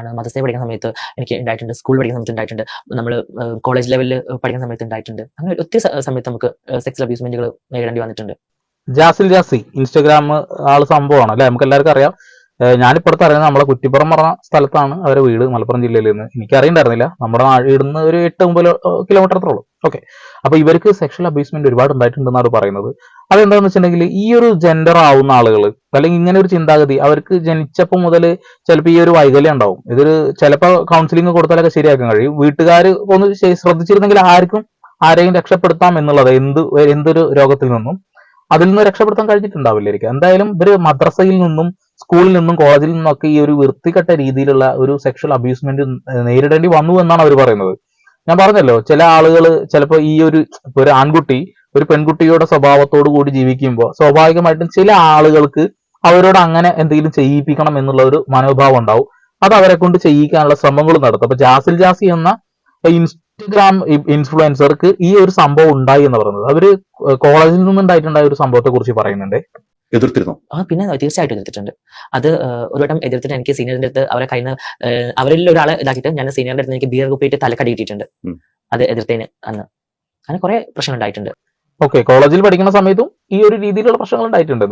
ആണ് മദ്രസയിൽ പഠിക്കുന്ന സമയത്ത് എനിക്ക് ഉണ്ടായിട്ടുണ്ട് സ്കൂൾ പഠിക്കുന്ന സമയത്ത് ഉണ്ടായിട്ടുണ്ട് നമ്മൾ കോളേജ് ലെവലിൽ പഠിക്കുന്ന സമയത്ത് ഉണ്ടായിട്ടുണ്ട്. അങ്ങനെ ഒത്തിരി സമയത്ത് നമുക്ക് സെക്സ് അബ്യൂസ്മെന്റുകൾ നേരിടേണ്ടി വന്നിട്ടുണ്ട്. ജാസിൽ ജാസി ഇൻസ്റ്റാഗ്രാം ആൾ സംഭവമാണ് അല്ലെ? നമുക്ക് എല്ലാവർക്കും അറിയാം. ഞാനിപ്പോഴത്തെ അറിയുന്നത് നമ്മളെ കുറ്റിപ്പുറം പറഞ്ഞ സ്ഥലത്താണ് അവരെ വീട് മലപ്പുറം ജില്ലയിൽ നിന്ന്. എനിക്ക് അറിയണ്ടായിരുന്നില്ല നമ്മുടെ നാ- ഇവിടുന്ന് ഒരു എട്ട് ഒമ്പത് കിലോമീറ്റർ അത്രേ ഉള്ളൂ. ഓക്കെ അപ്പൊ ഇവർക്ക് സെക്ഷൽ അബ്യൂസ്മെന്റ് ഒരുപാട് ഉണ്ടായിട്ടുണ്ടെന്നാണ് പറയുന്നത്. അതെന്താണെന്ന് വെച്ചിട്ടുണ്ടെങ്കിൽ ഈ ഒരു ജെൻഡർ ആവുന്ന ആളുകൾ അല്ലെങ്കിൽ ഇങ്ങനെ ഒരു ചിന്താഗതി അവർക്ക് ജനിച്ചപ്പോൾ മുതൽ ചിലപ്പോൾ ഈ ഒരു വൈകല്യം ഉണ്ടാവും. ഇതൊരു ചിലപ്പോൾ കൗൺസിലിംഗ് കൊടുത്താലൊക്കെ ശരിയാക്കാൻ കഴിയും. വീട്ടുകാർ ഒന്ന് ശ്രദ്ധിച്ചിരുന്നെങ്കിൽ ആർക്കും ആരെയും രക്ഷപ്പെടുത്താം എന്നുള്ളത് എന്ത് എന്തൊരു രോഗത്തിൽ നിന്നും അതിൽ നിന്ന് രക്ഷപ്പെടുത്താൻ കഴിഞ്ഞിട്ടുണ്ടാവില്ലായിരിക്കും എന്തായാലും ഇവർ മദ്രസയിൽ നിന്നും സ്കൂളിൽ നിന്നും കോളേജിൽ നിന്നൊക്കെ ഈ ഒരു വൃത്തികെട്ട രീതിയിലുള്ള ഒരു സെക്ഷൽ അബ്യൂസ്മെന്റ് നേരിടേണ്ടി വന്നു എന്നാണ് അവർ പറയുന്നത്. ഞാൻ പറഞ്ഞല്ലോ ചില ആളുകൾ ചിലപ്പോൾ ഈ ഒരു ഒരു ആൺകുട്ടി ഒരു പെൺകുട്ടിയുടെ സ്വഭാവത്തോടു കൂടി ജീവിക്കുമ്പോൾ സ്വാഭാവികമായിട്ടും ചില ആളുകൾക്ക് അവരോട് അങ്ങനെ എന്തെങ്കിലും ചെയ്യിപ്പിക്കണം എന്നുള്ള ഒരു മനോഭാവം ഉണ്ടാവും. അത് അവരെ കൊണ്ട് ചെയ്യിക്കാനുള്ള ശ്രമങ്ങൾ നടത്തും. അപ്പൊ ജാസിൽ ജാസി എന്ന ഇൻസ്റ്റഗ്രാം ഇൻഫ്ലുവൻസർക്ക് ഈ ഒരു സംഭവം ഉണ്ടായി എന്ന് പറയുന്നത്. അവർ കോളേജിൽ നിന്നുണ്ടായിട്ടുണ്ടായ ഒരു സംഭവത്തെ കുറിച്ച് പറയുന്നുണ്ട്. എതിർത്തിരുന്നു. ആ പിന്നെ തീർച്ചയായിട്ടും എതിർത്തിട്ടുണ്ട്. അത് ഒരു വട്ടം എതിർത്തിട്ട് എനിക്ക് സീനിയറിന്റെ അടുത്ത് അവരെ കയ്യിൽ നിന്ന് അവരിൽ ഒരാളെ ഇതാക്കിയിട്ട് ഞാൻ സീനിയറിന്റെ അടുത്ത് എനിക്ക് ബിയർ കുപ്പിയിട്ട് തലക്കടി കിട്ടിയിട്ടുണ്ട് അത് എതിർത്തേന് അന്ന്. അങ്ങനെ കുറെ പ്രശ്നം ഉണ്ടായിട്ടുണ്ട്. ഓക്കെ കോളേജിൽ പഠിക്കുന്ന സമയത്തും ഈ ഒരു രീതിയിലുള്ള പ്രശ്നങ്ങൾ ഉണ്ടായിട്ടുണ്ട്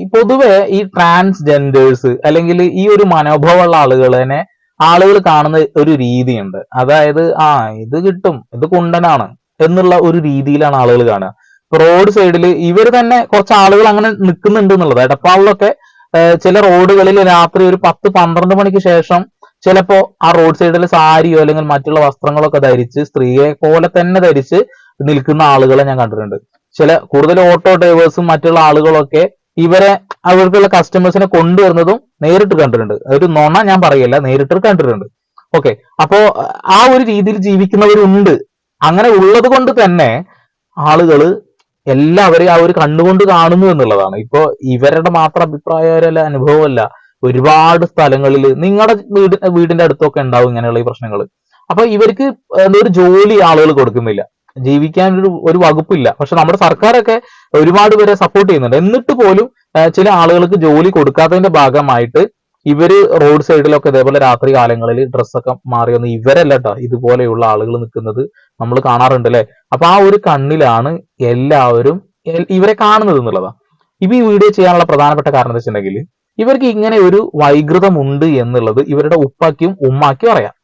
ഈ പൊതുവെ ഈ ട്രാൻസ്ജെൻഡേഴ്സ് അല്ലെങ്കിൽ ഈ ഒരു മനോഭാവമുള്ള ആളുകളെ ആളുകൾ കാണുന്ന ഒരു രീതിയുണ്ട്. അതായത് ആ ഇത് കിട്ടും ഇത് കുണ്ടനാണ് എന്നുള്ള ഒരു രീതിയിലാണ് ആളുകൾ കാണുക. റോഡ് സൈഡിൽ ഇവർ തന്നെ കുറച്ച് ആളുകൾ അങ്ങനെ നിൽക്കുന്നുണ്ട് എന്നുള്ളത്. എടപ്പാളിലൊക്കെ ചില റോഡുകളിൽ രാത്രി ഒരു പത്ത് പന്ത്രണ്ട് മണിക്ക് ശേഷം ചിലപ്പോ ആ റോഡ് സൈഡിൽ സാരിയോ അല്ലെങ്കിൽ മറ്റുള്ള വസ്ത്രങ്ങളൊക്കെ ധരിച്ച് സ്ത്രീയെ പോലെ തന്നെ ധരിച്ച് നിൽക്കുന്ന ആളുകളെ ഞാൻ കണ്ടിട്ടുണ്ട്. ചില കൂടുതൽ ഓട്ടോ ഡ്രൈവേഴ്സും മറ്റുള്ള ആളുകളൊക്കെ ഇവരെ അവർക്കുള്ള കസ്റ്റമേഴ്സിനെ കൊണ്ടുവരുന്നതും നേരിട്ട് കണ്ടിട്ടുണ്ട്. ഒരു നുണ ഞാൻ പറയല്ല നേരിട്ട് കണ്ടിട്ടുണ്ട്. ഓക്കെ അപ്പോ ആ ഒരു രീതിയിൽ ജീവിക്കുന്നവരുണ്ട്. അങ്ങനെ ഉള്ളത് കൊണ്ട് തന്നെ ആളുകൾ എല്ലാവരെയും ആ ഒരു കണ്ണുകൊണ്ട് കാണുന്നു എന്നുള്ളതാണ്. ഇപ്പൊ ഇവരുടെ മാത്രം അഭിപ്രായമല്ല അനുഭവമല്ല. ഒരുപാട് സ്ഥലങ്ങളിൽ നിങ്ങളുടെ വീട് വീടിന്റെ അടുത്തൊക്കെ ഉണ്ടാവും ഇങ്ങനെയുള്ള ഈ പ്രശ്നങ്ങൾ. അപ്പൊ ഇവർക്ക് എന്തൊരു ഒരു ജോലി ആളുകൾ കൊടുക്കുന്നില്ല. ജീവിക്കാൻ ഒരു ഒരു വകുപ്പില്ല. പക്ഷെ നമ്മുടെ സർക്കാരൊക്കെ ഒരുപാട് പേരെ സപ്പോർട്ട് ചെയ്യുന്നുണ്ട്. എന്നിട്ട് പോലും ചില ആളുകൾക്ക് ജോലി കൊടുക്കാത്തതിന്റെ ഭാഗമായിട്ട് ഇവർ റോഡ് സൈഡിലൊക്കെ ഇതേപോലെ രാത്രി കാലങ്ങളിൽ ഡ്രസ്സൊക്കെ മാറി വന്ന് ഇവരല്ല കേട്ടോ ഇതുപോലെയുള്ള ആളുകൾ നിൽക്കുന്നത് നമ്മൾ കാണാറുണ്ട് അല്ലെ അപ്പൊ ആ ഒരു കണ്ണിലാണ് എല്ലാവരും ഇവരെ കാണുന്നത് എന്നുള്ളതാണ് ഇപ്പൊ ഈ വീഡിയോ ചെയ്യാനുള്ള പ്രധാനപ്പെട്ട കാരണം എന്താ വെച്ചിട്ടുണ്ടെങ്കിൽ ഇവർക്ക് ഇങ്ങനെ ഒരു വൈകൃതമുണ്ട് എന്നുള്ളത് ഇവരുടെ ഉപ്പാക്കിയും ഉമ്മാക്കിയും അറിയാം.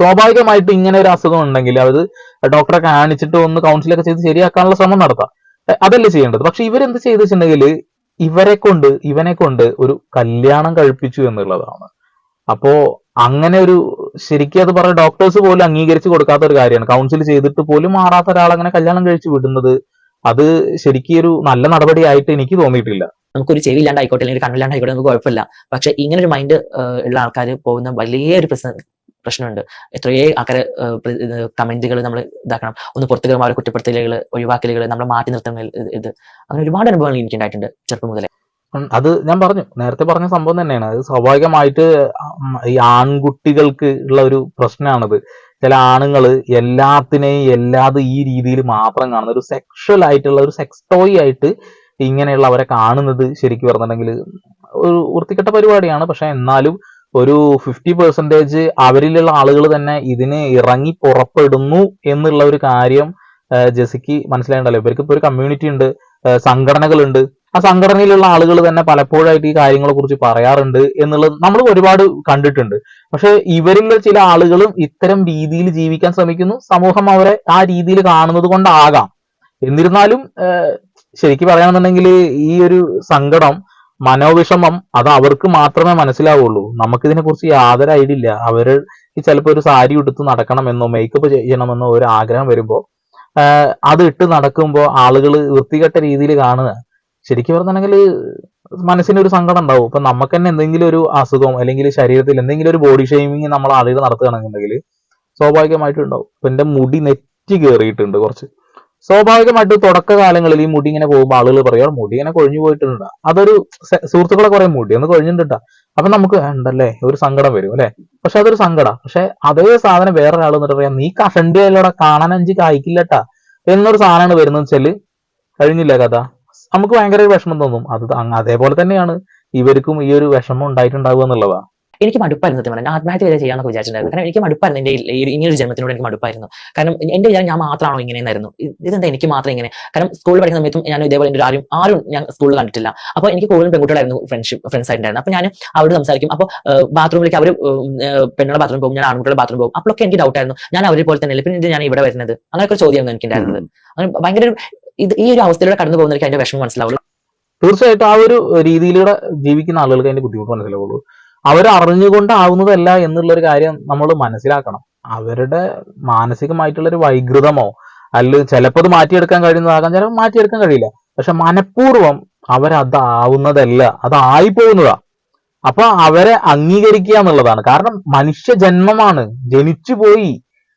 സ്വാഭാവികമായിട്ടും ഇങ്ങനെ ഒരു അസുഖം ഉണ്ടെങ്കിൽ അവർ ഡോക്ടറെ കാണിച്ചിട്ട് ഒന്ന് കൗൺസിലൊക്കെ ചെയ്ത് ശരിയാക്കാനുള്ള ശ്രമം നടത്താം. അതല്ലേ ചെയ്യേണ്ടത്. പക്ഷെ ഇവരെന്ത് ചെയ്തു വെച്ചിട്ടുണ്ടെങ്കിൽ ഇവരെ കൊണ്ട് ഇവനെ കൊണ്ട് ഒരു കല്യാണം കഴിപ്പിച്ചു എന്നുള്ളതാണ്. അപ്പോ അങ്ങനെ ഒരു ശരിക്കും അത് പറഞ്ഞ ഡോക്ടേഴ്സ് പോലും അംഗീകരിച്ചു കൊടുക്കാത്ത ഒരു കാര്യമാണ്. കൗൺസിൽ ചെയ്തിട്ട് പോലും മാറാത്ത ഒരാൾ അങ്ങനെ കല്യാണം കഴിച്ചു വിടുന്നത് അത് ശരിക്കും ഒരു നല്ല നടപടി ആയിട്ട് എനിക്ക് തോന്നിയിട്ടില്ല. നമുക്കൊരു ചെവി ഇല്ലാണ്ടായിക്കോട്ടെ അല്ലെങ്കിൽ കണ്ണില്ലാണ്ടായിക്കോട്ടെ നമുക്ക് കുഴപ്പമില്ല. പക്ഷെ ഇങ്ങനെ ഒരു മൈൻഡ് ഉള്ള ആൾക്കാർ പോകുന്ന വലിയൊരു പ്രശ്നം പ്രശ്നമുണ്ട്. എത്രയേ ആൾക്കാരെ കമന്റുകൾ നമ്മൾ ഇതാക്കണം. ഒന്ന് പുറത്തു കയറുമ്പോൾ അവരെ കുറ്റപ്പെടുത്തലുകൾ ഒഴിവാക്കലുകൾ നമ്മൾ മാറ്റി നിർത്തുന്ന ഇത് അങ്ങനെ ഒരുപാട് അനുഭവങ്ങൾ എനിക്ക് ഉണ്ടായിട്ടുണ്ട് ചെറുപ്പം മുതലേ. അത് ഞാൻ പറഞ്ഞു. നേരത്തെ പറഞ്ഞ സംഭവം തന്നെയാണ്. അത് സ്വാഭാവികമായിട്ട് ഈ ആൺകുട്ടികൾക്ക് ഉള്ള ഒരു പ്രശ്നമാണത് ചില ആണുങ്ങൾ എല്ലാത്തിനെയും എല്ലാതും ഈ രീതിയിൽ മാത്രം കാണുന്ന ഒരു സെക്ഷൽ ആയിട്ടുള്ള ഒരു സെക്സ് ടോയ് ആയിട്ട് ഇങ്ങനെയുള്ളവരെ കാണുന്നത് ശരിക്കും പറഞ്ഞിട്ടുണ്ടെങ്കിൽ ഒരു വൃത്തികെട്ട പരിപാടിയാണ്. പക്ഷെ എന്നാലും ഒരു ഫിഫ്റ്റി പെർസെന്റേജ് അവരിലുള്ള ആളുകൾ തന്നെ ഇതിന് ഇറങ്ങി പുറപ്പെടുന്നു എന്നുള്ള ഒരു കാര്യം ജെസിക്ക് മനസ്സിലായിട്ടുണ്ടല്ലോ ഇവർക്ക് ഇപ്പോൾ ഒരു കമ്മ്യൂണിറ്റി ഉണ്ട് സംഘടനകളുണ്ട്. ആ സംഘടനയിലുള്ള ആളുകൾ തന്നെ പലപ്പോഴായിട്ട് ഈ കാര്യങ്ങളെ കുറിച്ച് പറയാറുണ്ട് എന്നുള്ളത് നമ്മൾ ഒരുപാട് കണ്ടിട്ടുണ്ട്. പക്ഷെ ഇവരിൽ ചില ആളുകളും ഇത്തരം രീതിയിൽ ജീവിക്കാൻ ശ്രമിക്കുന്നു. സമൂഹം അവരെ ആ രീതിയിൽ കാണുന്നത് കൊണ്ടാകാം. എന്നിരുന്നാലും ശരിക്കും പറയുകയാണെന്നുണ്ടെങ്കിൽ ഈ ഒരു സങ്കടം മനോവിഷമം അത് അവർക്ക് മാത്രമേ മനസ്സിലാവുള്ളൂ. നമുക്കിതിനെ കുറിച്ച് യാതൊരു ഐഡിയ ഇല്ല. അവർ ചിലപ്പോൾ ഒരു സാരി ഉടുത്ത് നടക്കണമെന്നോ മേക്കപ്പ് ചെയ്യണമെന്നോ ഒരു ആഗ്രഹം വരുമ്പോൾ അത് ഇട്ട് നടക്കുമ്പോൾ ആളുകൾ വൃത്തികെട്ട രീതിയിൽ കാണുക. ശരിക്കും പറഞ്ഞിട്ടുണ്ടെങ്കിൽ മനസ്സിനൊരു സങ്കടം ഉണ്ടാവും. ഇപ്പൊ നമുക്ക് തന്നെ എന്തെങ്കിലും ഒരു അസുഖം അല്ലെങ്കിൽ ശരീരത്തിൽ എന്തെങ്കിലും ഒരു ബോഡി ഷെയ്മിങ് നമ്മൾ ആളുകൾ നടത്തുകയാണെന്നുണ്ടെങ്കിൽ സ്വാഭാവികമായിട്ടും ഉണ്ടാവും. ഇപ്പൊ എന്റെ മുടി നെറ്റി കയറിയിട്ടുണ്ട് കുറച്ച്. സ്വാഭാവികമായിട്ട് തുടക്കകാലങ്ങളിൽ ഈ മുടി ഇങ്ങനെ പോകുമ്പോൾ ആളുകൾ പറയും മുടി ഇങ്ങനെ കൊഴിഞ്ഞു പോയിട്ടുണ്ട് അതൊരു സുഹൃത്തുക്കളെ കുറെ മുടി ഒന്ന് കൊഴിഞ്ഞിട്ടുണ്ട്. അപ്പൊ നമുക്ക് ഉണ്ടല്ലേ ഒരു സങ്കടം വരും അല്ലെ? പക്ഷെ അതൊരു സങ്കടം. പക്ഷെ അതേ സാധനം വേറെ ഒരാൾ എന്നിട്ട് പറയാം നീ കഷണ്ടി അല്ലോടെ കാണാൻ അഞ്ച് കായ്ക്കില്ലട്ടാ. എന്നൊരു സാധനമാണ് വരുന്നത് വെച്ചാൽ കഴിഞ്ഞില്ല കഥ. നമുക്ക് ഭയങ്കര വിഷമം തോന്നും. അത് അതേപോലെ തന്നെയാണ്. ഇവർക്കും ഈ ഒരു വിഷമം ഉണ്ടായിട്ടുണ്ടാവുക എന്നുള്ളതാ. എനിക്ക് മടുപ്പായിരുന്നു സത്യം പറഞ്ഞാൽ ആത്മഹത്യ വരെ ചെയ്യാന്നൊക്കെ വിചാരിച്ചിട്ടുണ്ടായിരുന്നു. കാരണം എനിക്ക് മടുപ്പായിരുന്നു ഒരു- ഇനിയൊരു ജന്മത്തിനോട് എനിക്ക് മടുപ്പായിരുന്നു. കാരണം എന്റെ വിചാരം ഞാൻ മാത്രമാണോ ഇങ്ങനെ എന്നായിരുന്നു ഇതെന്താ എനിക്ക് മാത്രം ഇങ്ങനെ? കാരണം സ്കൂളിൽ പഠിക്കുന്ന സമയത്തും ഞാൻ ഇതേപോലെ എന്റെ ആരും ആരും ഞാൻ സ്കൂളിൽ കണ്ടിട്ടില്ല. അപ്പോൾ എനിക്ക് കൂടുതലും പെൺകുട്ടികളായിരുന്നു ഫ്രണ്ട്ഷിപ്പ് ഫ്രണ്ട്സ് ആയിട്ടുണ്ടായിരുന്നു അപ്പോൾ ഞാൻ അവരോട് സംസാരിക്കും. അപ്പോൾ ബാത്റൂമിലേക്ക് അവർ പെണ്ണുള്ള ബാത്റൂമിൽ പോകും ഞാൻ ആൺകുട്ടികളുടെ ബാത്റൂമിൽ പോകും. അപ്പോഴൊക്കെ എനിക്ക് ഡൗട്ട് ആയിരുന്നു. ഞാൻ അവരെ പോലെ തന്നെ പിന്നെ ഞാൻ ഇവിടെ വരുന്നത്? അങ്ങനെയൊക്കെ ഒരു ചോദ്യമായിരുന്നു എനിക്ക് ഉണ്ടായിരുന്നത് അങ്ങനെ ഭയങ്കര ഇത് ഈ ഒരു അവസ്ഥയിലൂടെ കടന്നു പോകുന്നവർക്ക് അതിന്റെ വിഷമം മനസ്സിലാവുള്ളൂ. തീർച്ചയായിട്ടും ആ ഒരു രീതിയിലൂടെ ജീവിക്കുന്ന ആളുകൾക്ക് അതിന്റെ ബുദ്ധിമുട്ട് മനസ്സിലാവുള്ളൂ. അവർ അറിഞ്ഞുകൊണ്ടാവുന്നതല്ല എന്നുള്ള ഒരു കാര്യം നമ്മൾ മനസ്സിലാക്കണം. അവരുടെ മാനസികമായിട്ടുള്ളൊരു വൈകൃതമോ അല്ല ചിലപ്പോൾ അത് മാറ്റിയെടുക്കാൻ കഴിയുന്നതാകാം ചിലപ്പോൾ മാറ്റിയെടുക്കാൻ കഴിയില്ല. പക്ഷെ മനഃപൂർവം അവരതാവുന്നതല്ല അതായി പോകുന്നതാ അപ്പൊ അവരെ അംഗീകരിക്കുക എന്നുള്ളതാണ്. കാരണം മനുഷ്യ ജന്മമാണ് ജനിച്ചു പോയി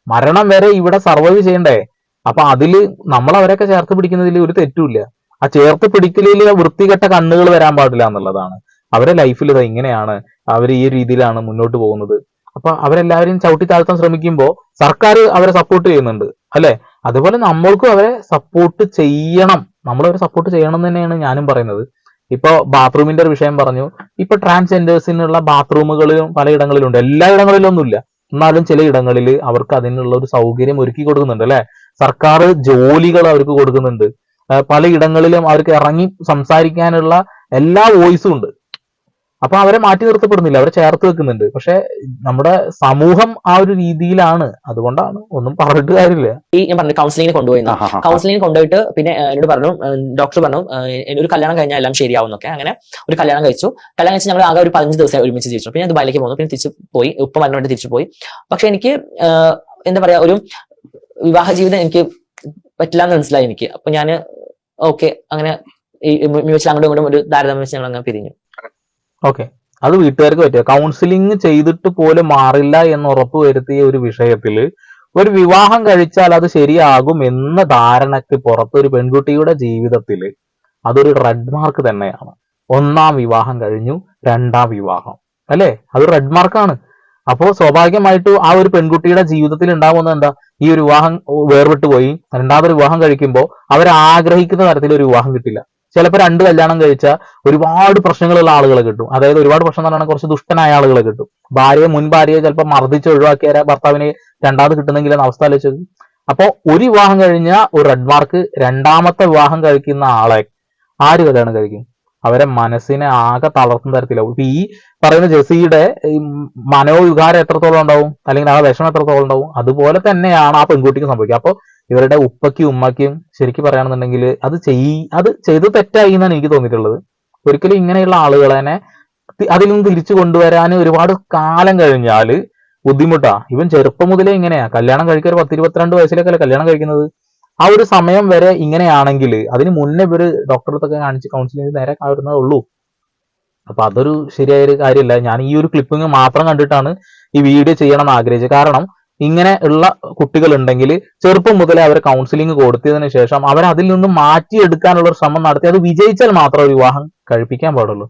മരണം വരെ ഇവിടെ സർവൈവ് ചെയ്യണ്ടേ. അപ്പൊ അതിൽ നമ്മൾ അവരൊക്കെ ചേർത്ത് പിടിക്കുന്നതിൽ ഒരു തെറ്റുമില്ല ആ ചേർത്ത് പിടിക്കലിൽ വൃത്തികെട്ട കണ്ണുകൾ വരാൻ പാടില്ല എന്നുള്ളതാണ്. അവരെ ലൈഫിൽ ഇത് ഇങ്ങനെയാണ്. അവർ ഈ രീതിയിലാണ് മുന്നോട്ട് പോകുന്നത്. അപ്പൊ അവരെല്ലാവരെയും ചവിട്ടി താഴ്ത്താൻ ശ്രമിക്കുമ്പോൾ സർക്കാർ അവരെ സപ്പോർട്ട് ചെയ്യുന്നുണ്ട് അല്ലെ? അതുപോലെ നമ്മൾക്കും അവരെ സപ്പോർട്ട് ചെയ്യണം. നമ്മൾ അവരെ സപ്പോർട്ട് ചെയ്യണം തന്നെയാണ് ഞാനും പറയുന്നത്. ഇപ്പൊ ബാത്റൂമിന്റെ ഒരു വിഷയം പറഞ്ഞു. ഇപ്പൊ ട്രാൻസ്ജെൻഡേഴ്സിനുള്ള ബാത്റൂമുകളിലും പലയിടങ്ങളിലുണ്ട്. എല്ലാ ഇടങ്ങളിലും ഒന്നുമില്ല എന്നാലും ചില ഇടങ്ങളിൽ അവർക്ക് അതിനുള്ള ഒരു സൗകര്യം ഒരുക്കി കൊടുക്കുന്നുണ്ട് അല്ലെ? സർക്കാർ ജോലികൾ അവർക്ക് കൊടുക്കുന്നുണ്ട്. പല പലയിടങ്ങളിലും അവർക്ക് ഇറങ്ങി സംസാരിക്കാനുള്ള എല്ലാ വോയിസും ഉണ്ട്. അപ്പൊ അവരെ മാറ്റി നിർത്തപ്പെടുന്നില്ല അവരെ ചേർത്ത് വെക്കുന്നുണ്ട്. പക്ഷെ നമ്മുടെ സമൂഹം ആ ഒരു രീതിയിലാണ്. അതുകൊണ്ടാണ് ഒന്നും പറഞ്ഞിട്ട് കാര്യമില്ല. ഈ ഞാൻ പറഞ്ഞു കൗൺസിലിങ്ങിന് കൊണ്ടുപോയി കൗൺസിലിംഗ് കൊണ്ടുപോയിട്ട് പിന്നെ എന്നോട് പറഞ്ഞു ഡോക്ടർ പറഞ്ഞു ഒരു കല്യാണം കഴിഞ്ഞാൽ എല്ലാം ശരിയാവും എന്നൊക്കെ അങ്ങനെ ഒരു കല്യാണം കഴിച്ചു. കല്യാണം കഴിച്ച് ഞങ്ങൾ ആകെ ഒരു പതിനഞ്ച് ദിവസം ഒരുമിച്ച് ജീവിച്ചു. പിന്നെ ഞാൻ ദുബായിലേക്ക് പോന്നു. പിന്നെ തിരിച്ചു പോയി. ഉപ്പ മരണമായിട്ട് തിരിച്ചു പോയി. പക്ഷെ എനിക്ക് എന്താ പറയാ ഒരു വിവാഹ ജീവിതം എനിക്ക് പറ്റില്ല എന്ന് മനസ്സിലായി എനിക്ക്. അപ്പൊ ഞാൻ ഓക്കെ അങ്ങനെ ഈ മ്യൂച്വൽ അങ്ങോട്ടും ഇങ്ങോട്ടും ഒരു താരതമ്യം വെച്ച് ഞങ്ങൾ അങ്ങനെ പിരിഞ്ഞു. ഓക്കെ അത് വീട്ടുകാർക്ക് പറ്റുക കൗൺസിലിംഗ് ചെയ്തിട്ട് പോലും മാറില്ല എന്ന് ഉറപ്പ് വരുത്തിയ ഒരു വിഷയത്തിൽ ഒരു വിവാഹം കഴിച്ചാൽ അത് ശരിയാകും എന്ന ധാരണയ്ക്ക് പുറത്ത് ഒരു പെൺകുട്ടിയുടെ ജീവിതത്തിൽ അതൊരു റെഡ് മാർക്ക് തന്നെയാണ്. ഒന്നാം വിവാഹം കഴിഞ്ഞു രണ്ടാം വിവാഹം. അല്ലേ? അത് റെഡ് മാർക്കാണ് അപ്പോൾ സ്വാഭാവികമായിട്ടും ആ ഒരു പെൺകുട്ടിയുടെ ജീവിതത്തിൽ ഉണ്ടാവുന്നത് എന്താ? ഈ ഒരു വിവാഹം വേർപെട്ടു പോയി രണ്ടാമതൊരു വിവാഹം കഴിക്കുമ്പോൾ അവർ ആഗ്രഹിക്കുന്ന തരത്തിൽ ഒരു വിവാഹം കിട്ടില്ല. ചിലപ്പോൾ രണ്ട് കല്യാണം കഴിച്ച ഒരുപാട് പ്രശ്നങ്ങളുള്ള ആളുകളെ കിട്ടും. അതായത് ഒരുപാട് പ്രശ്നം പറഞ്ഞാൽ കുറച്ച് ദുഷ്ടനായ ആളുകളെ കിട്ടും. ഭാര്യയെ മുൻ ഭാര്യയെ ചിലപ്പോൾ മർദ്ദിച്ച് ഒഴിവാക്കിയ ഭർത്താവിനെ രണ്ടാമത് കിട്ടുന്നെങ്കിൽ എന്ന അവസ്ഥ ആലോചിച്ചത്. അപ്പോ ഒരു വിവാഹം കഴിഞ്ഞ ഒരു റെഡ് മാർക്ക് രണ്ടാമത്തെ വിവാഹം കഴിക്കുന്ന ആളെ ആര് കല്യാണം കഴിക്കും? അവരെ മനസ്സിനെ ആകെ തളർത്തുന്ന തരത്തിലാവും. ഇപ്പൊ ഈ പറയുന്ന ജെസിയുടെ മനോവികാരം എത്രത്തോളം ഉണ്ടാവും? അല്ലെങ്കിൽ ആ വിഷമം എത്രത്തോളം ഉണ്ടാവും? അതുപോലെ തന്നെയാണ് ആ പെൺകുട്ടിക്ക് സംഭവിക്കുക. അപ്പൊ ഇവരുടെ ഉപ്പയ്ക്കും ഉമ്മയ്ക്കും ശരിക്കും പറയുകയാണെന്നുണ്ടെങ്കിൽ അത് ചെയ് അത് ചെയ്ത് തെറ്റായി എന്നാണ് എനിക്ക് തോന്നിയിട്ടുള്ളത്. ഒരിക്കലും ഇങ്ങനെയുള്ള ആളുകളെ അതിൽ നിന്ന് തിരിച്ചു കൊണ്ടുവരാൻ ഒരുപാട് കാലം കഴിഞ്ഞാൽ ബുദ്ധിമുട്ടാ. ഇവൻ ചെറുപ്പം മുതലേ ഇങ്ങനെയാ. കല്യാണം കഴിക്കാൻ ഒരു പത്ത് വയസ്സിലേക്കല്ലേ കല്യാണം കഴിക്കുന്നത്? ആ ഒരു സമയം വരെ ഇങ്ങനെയാണെങ്കിൽ അതിന് മുന്നേ ഇവർ ഡോക്ടറെ അടുത്തൊക്കെ കാണിച്ച് കൗൺസിലിംഗ് നേരെ വരുന്നതേ ഉള്ളൂ. അപ്പൊ അതൊരു ശരിയായ ഒരു കാര്യമല്ല. ഞാൻ ഈ ഒരു ക്ലിപ്പിംഗ് മാത്രം കണ്ടിട്ടാണ് ഈ വീഡിയോ ചെയ്യണം എന്ന് ആഗ്രഹിച്ചത്. കാരണം ഇങ്ങനെ ഉള്ള കുട്ടികൾ ഉണ്ടെങ്കിൽ ചെറുപ്പം മുതലേ അവർ കൗൺസിലിംഗ് കൊടുത്തതിന് ശേഷം അവർ അതിൽ നിന്ന് മാറ്റിയെടുക്കാനുള്ള ഒരു ശ്രമം നടത്തി. അത് വിജയിച്ചാൽ മാത്രമേ വിവാഹം കഴിപ്പിക്കാൻ പാടുള്ളൂ.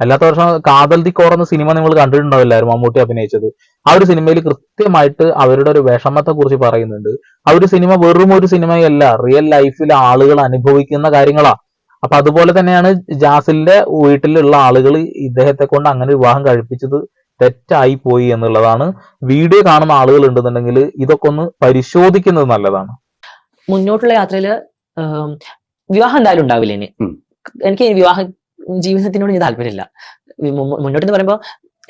അല്ലാത്ത വർഷം കാതൽ ദി കോർ എന്ന സിനിമ നിങ്ങൾ കണ്ടിട്ടുണ്ടാവില്ലായിരുന്നു മമ്മൂട്ടി അഭിനയിച്ചത്. ആ ഒരു സിനിമയിൽ കൃത്യമായിട്ട് അവരുടെ ഒരു വിഷമത്തെ കുറിച്ച് പറയുന്നുണ്ട്. ആ ഒരു സിനിമ വെറും ഒരു സിനിമയല്ല റിയൽ ലൈഫിൽ ആളുകൾ അനുഭവിക്കുന്ന കാര്യങ്ങളാ. അപ്പൊ അതുപോലെ തന്നെയാണ് ജാസിലിന്റെ വീട്ടിലുള്ള ആളുകൾ ഇദ്ദേഹത്തെ കൊണ്ട് അങ്ങനെ വിവാഹം കഴിപ്പിച്ചത് തെറ്റായി പോയി എന്നുള്ളതാണ്. വീഡിയോ കാണുന്ന ആളുകൾ ഉണ്ടെന്നുണ്ടെങ്കിൽ ഇതൊക്കെ ഒന്ന് പരിശോധിക്കുന്നത് നല്ലതാണ്. മുന്നോട്ടുള്ള യാത്രയിൽ വിവാഹം എന്തായാലും ഉണ്ടാവില്ല ഇനി. എനിക്ക് വിവാഹ ജീവിതത്തിനോട് ഇനി താല്പര്യമില്ല. മുന്നോട്ട് എന്ന് പറയുമ്പോൾ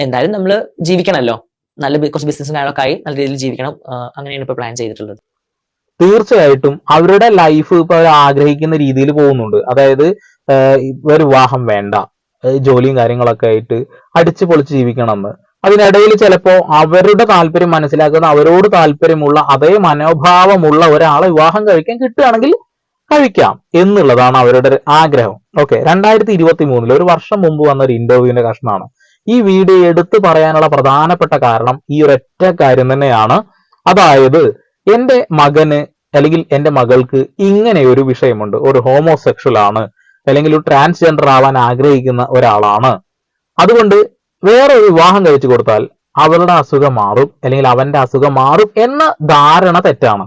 എന്തായാലും നമ്മൾ ജീവിക്കണമല്ലോ നല്ല കുറച്ച് ബിസിനസ് കാര്യങ്ങളൊക്കെ ആയി നല്ല രീതിയിൽ ജീവിക്കണം. അങ്ങനെയാണ് ഇപ്പൊ പ്ലാൻ ചെയ്തിട്ടുള്ളത്. തീർച്ചയായിട്ടും അവരുടെ ലൈഫ് ഇപ്പൊ അവർ ആഗ്രഹിക്കുന്ന രീതിയിൽ പോകുന്നുണ്ട്. അതായത് ഇവർ വിവാഹം വേണ്ട. ജോലിയും കാര്യങ്ങളൊക്കെ ആയിട്ട് അടിച്ചു പൊളിച്ച് ജീവിക്കണം. എന്ന് അതിനിടയിൽ ചിലപ്പോ അവരുടെ താല്പര്യം മനസ്സിലാക്കുന്ന അവരോട് താല്പര്യമുള്ള അതേ മനോഭാവമുള്ള ഒരാളെ വിവാഹം കഴിക്കാൻ കിട്ടുകയാണെങ്കിൽ കഴിക്കാം എന്നുള്ളതാണ് അവരുടെ ആഗ്രഹം. ഓക്കെ രണ്ടായിരത്തി ഇരുപത്തി മൂന്നിൽ ഒരു വർഷം മുമ്പ് വന്ന ഒരു ഇന്റർവ്യൂവിന്റെ കഷ്ണമാണ്. ഈ വീഡിയോ എടുത്തു പറയാനുള്ള പ്രധാനപ്പെട്ട കാരണം ഈ ഒരൊറ്റ കാര്യം തന്നെയാണ്. അതായത് എന്റെ മകന് അല്ലെങ്കിൽ എന്റെ മകൾക്ക് ഇങ്ങനെ ഒരു വിഷയമുണ്ട്. ഒരു ഹോമോസെക്ഷൽ ആണ്. അല്ലെങ്കിൽ ഒരു ട്രാൻസ്ജെൻഡർ ആവാൻ ആഗ്രഹിക്കുന്ന ഒരാളാണ്. അതുകൊണ്ട് വേറെ ഒരു വിവാഹം കഴിച്ചു കൊടുത്താൽ അവളുടെ അസുഖം മാറും അല്ലെങ്കിൽ അവന്റെ അസുഖം മാറും എന്ന ധാരണ തെറ്റാണ്.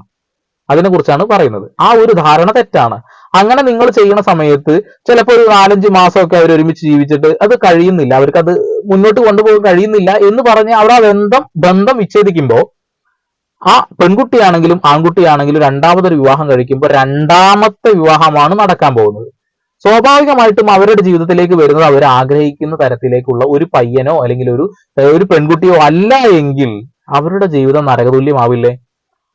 അതിനെക്കുറിച്ചാണ് പറയുന്നത്. ആ ഒരു ധാരണ തെറ്റാണ്. അങ്ങനെ നിങ്ങൾ ചെയ്യുന്ന സമയത്ത് ചിലപ്പോൾ ഒരു നാലഞ്ച് മാസമൊക്കെ അവർ ഒരുമിച്ച് ജീവിച്ചിട്ട് അത് കഴിയുന്നില്ല. അവർക്ക് അത് മുന്നോട്ട് കൊണ്ടുപോകാൻ കഴിയുന്നില്ല എന്ന് പറഞ്ഞ് അവിടെ ആ ബന്ധം ബന്ധം വിച്ഛേദിക്കുമ്പോൾ ആ പെൺകുട്ടിയാണെങ്കിലും ആൺകുട്ടിയാണെങ്കിലും രണ്ടാമതൊരു വിവാഹം കഴിക്കുമ്പോൾ രണ്ടാമത്തെ വിവാഹമാണ് നടക്കാൻ പോകുന്നത്. സ്വാഭാവികമായിട്ടും അവരുടെ ജീവിതത്തിലേക്ക് വരുന്നത് അവർ ആഗ്രഹിക്കുന്ന തരത്തിലേക്കുള്ള ഒരു പയ്യനോ അല്ലെങ്കിൽ ഒരു ഒരു പെൺകുട്ടിയോ അല്ല എങ്കിൽ അവരുടെ ജീവിതം നരകതുല്യമാവില്ലേ?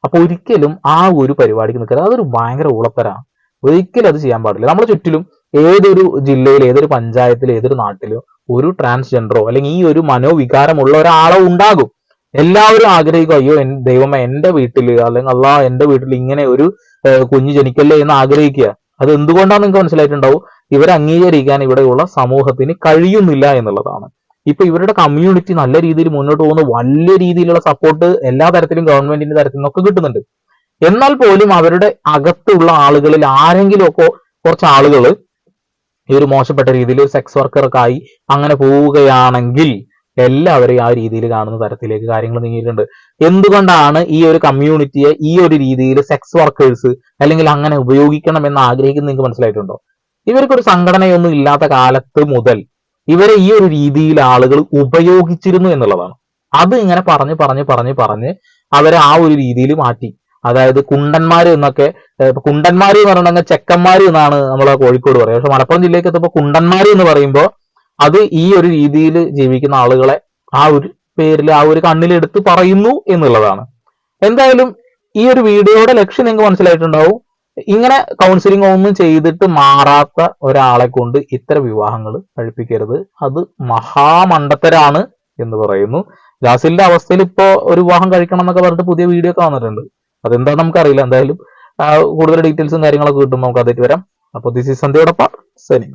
അപ്പൊ ഒരിക്കലും ആ ഒരു പരിപാടിക്ക് നിൽക്കരുത്. അതൊരു ഭയങ്കര ഉളപ്പരാണ് ഒരിക്കലും അത് ചെയ്യാൻ പാടില്ല. നമ്മുടെ ചുറ്റിലും ഏതൊരു ജില്ലയിൽ ഏതൊരു പഞ്ചായത്തിൽ ഏതൊരു നാട്ടിലും ഒരു ട്രാൻസ്ജെൻഡറോ അല്ലെങ്കിൽ ഈ ഒരു മനോവികാരമുള്ള ഒരാളോ ഉണ്ടാകും. എല്ലാവരും ആഗ്രഹിക്കും അയ്യോ ദൈവമേ എന്റെ വീട്ടിൽ അല്ലെങ്കിൽ അല്ലാ എന്റെ വീട്ടിൽ ഇങ്ങനെ ഒരു കുഞ്ഞു കുഞ്ഞ് ജനിക്കല്ലേ എന്ന് ആഗ്രഹിക്കുക. അത് എന്തുകൊണ്ടാണ് നിങ്ങൾക്ക് മനസ്സിലായിട്ടുണ്ടാവും? ഇവരെ അംഗീകരിക്കാൻ ഇവിടെയുള്ള സമൂഹത്തിന് കഴിയുന്നില്ല എന്നുള്ളതാണ്. ഇപ്പൊ ഇവരുടെ കമ്മ്യൂണിറ്റി നല്ല രീതിയിൽ മുന്നോട്ട് പോകുന്ന. വലിയ രീതിയിലുള്ള സപ്പോർട്ട് എല്ലാ തരത്തിലും ഗവൺമെന്റിന്റെ തരത്തിൽ നിന്നൊക്കെ കിട്ടുന്നുണ്ട്. എന്നാൽ പോലും അവരുടെ അകത്തുള്ള ആളുകളിൽ ആരെങ്കിലും ഒക്കെ കുറച്ച് ആളുകൾ ഈ ഒരു മോശപ്പെട്ട രീതിയിൽ സെക്സ് വർക്കറൊക്കെ ആയി അങ്ങനെ പോവുകയാണെങ്കിൽ എല്ലാവരെയും ആ രീതിയിൽ കാണുന്ന തരത്തിലേക്ക് കാര്യങ്ങൾ നീങ്ങിയിട്ടുണ്ട്. എന്തുകൊണ്ടാണ് ഈ ഒരു കമ്മ്യൂണിറ്റിയെ ഈ ഒരു രീതിയിൽ സെക്സ് വർക്കേഴ്സ് അല്ലെങ്കിൽ അങ്ങനെ ഉപയോഗിക്കണം എന്ന് ആഗ്രഹിക്കുന്നത് നിങ്ങൾക്ക് മനസ്സിലായിട്ടുണ്ടോ? ഇവർക്കൊരു സംഘടനയൊന്നും ഇല്ലാത്ത കാലത്ത് മുതൽ ഇവരെ ഈ ഒരു രീതിയിൽ ആളുകൾ ഉപയോഗിച്ചിരുന്നു എന്നുള്ളതാണ്. അത് ഇങ്ങനെ പറഞ്ഞ് പറഞ്ഞ് പറഞ്ഞ് പറഞ്ഞ് അവരെ ആ ഒരു രീതിയിൽ മാറ്റി. അതായത് കുണ്ടന്മാർ എന്നൊക്കെ കുണ്ടന്മാർ എന്ന് പറഞ്ഞിട്ടുണ്ടെങ്കിൽ ചെക്കന്മാർ എന്നാണ് നമ്മളെ കോഴിക്കോട് പറയുക. പക്ഷെ മലപ്പുറം ജില്ലയ്ക്ക് എത്തുമ്പോൾ കുണ്ടന്മാർ എന്ന് പറയുമ്പോൾ അത് ഈ ഒരു രീതിയിൽ ജീവിക്കുന്ന ആളുകളെ ആ ഒരു പേരിൽ ആ ഒരു കണ്ണിലെടുത്ത് പറയുന്നു എന്നുള്ളതാണ്. എന്തായാലും ഈ ഒരു വീഡിയോയുടെ ലക്ഷ്യം നിങ്ങൾക്ക് മനസ്സിലായിട്ടുണ്ടാവും. ഇങ്ങനെ കൗൺസിലിംഗ് ഒന്നും ചെയ്തിട്ട് മാറാത്ത ഒരാളെ കൊണ്ട് ഇത്തരം വിവാഹങ്ങൾ കഴിപ്പിക്കരുത്. അത് മഹാമണ്ടത്തരാണ് എന്ന് പറയുന്നു. ജാസിലിന്റെ അവസ്ഥയിൽ ഇപ്പോ ഒരു വിവാഹം കഴിക്കണം എന്നൊക്കെ പറഞ്ഞിട്ട് പുതിയ വീഡിയോ ഒക്കെ വന്നിട്ടുണ്ട്. അതെന്താ നമുക്കറിയില്ല. എന്തായാലും കൂടുതൽ ഡീറ്റെയിൽസും കാര്യങ്ങളൊക്കെ കിട്ടുമ്പോൾ നമുക്ക് അതിട്ട് വരാം. അപ്പൊ ദിസ് ഈസ് സന്ധ്യയോടൊപ്പം സൈനിങ്